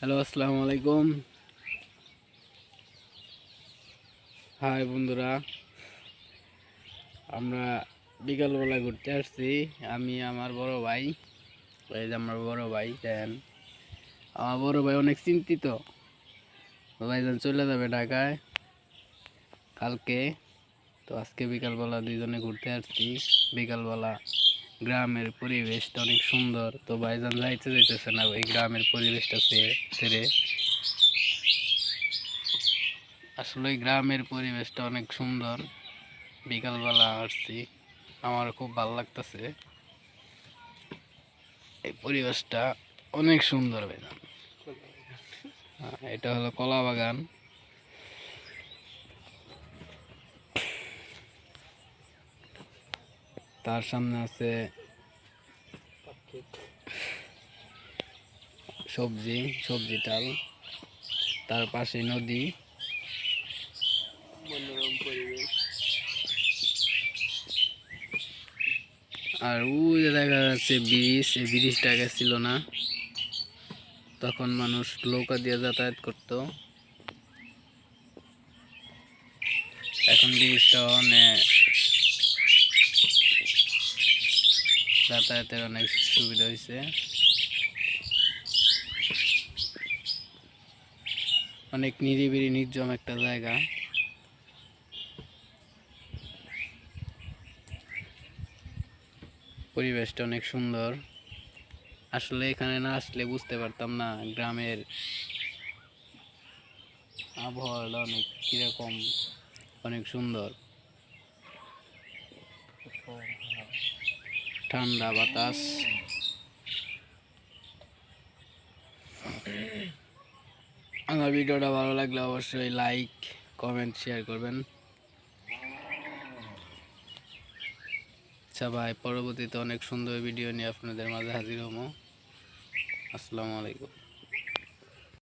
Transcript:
Hello, আসসালামু আলাইকুম। High বন্ধুরা, আমরা বিকালবেলা ঘুরতে আসছি। আমি, আমার বড় ভাই, এই যে আমার বড় ভাই, দেন। আমার বড় ভাই অনেক চিন্তিত। ভাই ভাইজান চলে যাবে ঢাকায় কালকে। তো আজকে বিকালবেলা দুইজনে ঘুরতে আসছি। বিকালবেলা গ্রামের পরিবেশটা অনেক সুন্দর। তো ভাইজান যাইতে যাইতেছে না ওই গ্রামের পরিবেশটা ছেড়ে। আসলে গ্রামের পরিবেশটা অনেক সুন্দর। বিকালবেলা আসছি আমার খুব ভালো লাগতেছে। এই পরিবেশটা অনেক সুন্দর ভাইজান। হ্যাঁ, এটা হলো কলা বাগান তার সামনে আছে সবজি সবজি টাল তার পাশে নদী। আর ওই যে দেখা যাচ্ছে ব্রিজ এই ব্রিজটা আগে ছিল না। তখন মানুষ নৌকা দিয়ে যাতায়াত করত। এখন ব্রিজটা অনেক যাতায়াতের অনেক সুবিধা হয়েছে অনেক নিরিবিলি নির্জম একটা জায়গা। পরিবেশটা অনেক সুন্দর। আসলে এখানে না আসলে বুঝতে পারতাম না গ্রামের আবহাওয়াটা অনেক কীরকম, অনেক সুন্দর। ঠান্ডা বাতাস। আমার ভিডিওটা ভালো লাগলে অবশ্যই লাইক কমেন্ট শেয়ার করবেন। আচ্ছা ভাই, পরবর্তীতে অনেক সুন্দর ভিডিও নিয়ে আপনাদের মাঝে হাজির হব। আসসালামু আলাইকুম।